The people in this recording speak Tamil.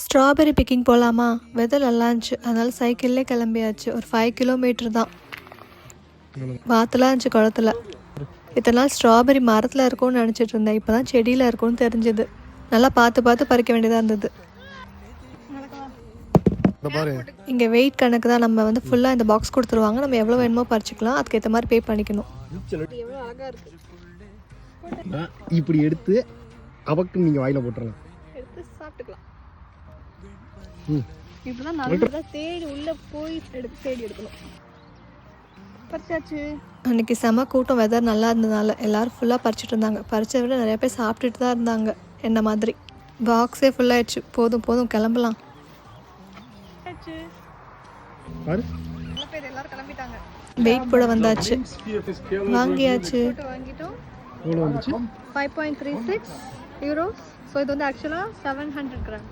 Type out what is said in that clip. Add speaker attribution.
Speaker 1: ஸ்ட்ராபெரி பிக்கிங் போகலாமா வெதர் நல்லா இருந்துச்சு. அதனால சைக்கிள்லே கிளம்பியாச்சு. ஒரு ஃபைவ் கிலோமீட்டர் தான். வாத்துலாம் இருந்துச்சு குளத்துல. இத்தனை நாள் ஸ்ட்ராபெரி மரத்தில் இருக்கும்னு நினச்சிட்டு இருந்தேன். இப்போ தான் செடியில் இருக்கும்னு தெரிஞ்சது. நல்லா பார்த்து பார்த்து பறிக்க வேண்டியதாக இருந்தது. இங்கே வெயிட் கணக்கு தான். நம்ம வந்து ஃபுல்லாக இந்த பாக்ஸ் கொடுத்துருவாங்க. நம்ம எவ்வளோ வேணுமோ பறிச்சுக்கலாம். அதுக்கு ஏற்ற மாதிரி பே பண்ணிக்கணும்.
Speaker 2: இப்படி எடுத்து அவக்கு நீங்க வாயில போட்டுறலாம்.
Speaker 1: எடுத்து சாப்பிட்டுக்கலாம். நல்லா தேடி உள்ள போய் எடுத்து தேடி எடுக்கணும். பறிச்சாச்சு. அன்னைக்கு செம கூட்டம் வெதர் நல்லா இருந்ததுனால எல்லாரும் ஃபுல்லாக பறிச்சுட்டு இருந்தாங்க. பறிச்சதை விட நிறைய பேர் சாப்பிட்டுட்டு தான் இருந்தாங்க என்ன மாதிரி. பாக்ஸே ஃபுல்லாகிடுச்சு போதும் போதும் கிளம்பலாம். வெயிட் போட வந்தாச்சு. வாங்கியாச்சு.
Speaker 2: வந்துச்சு?
Speaker 1: Five point three six euros so இது வந்து ஆக்சுவலாக செவன் ஹண்ட்ரட் கிராம்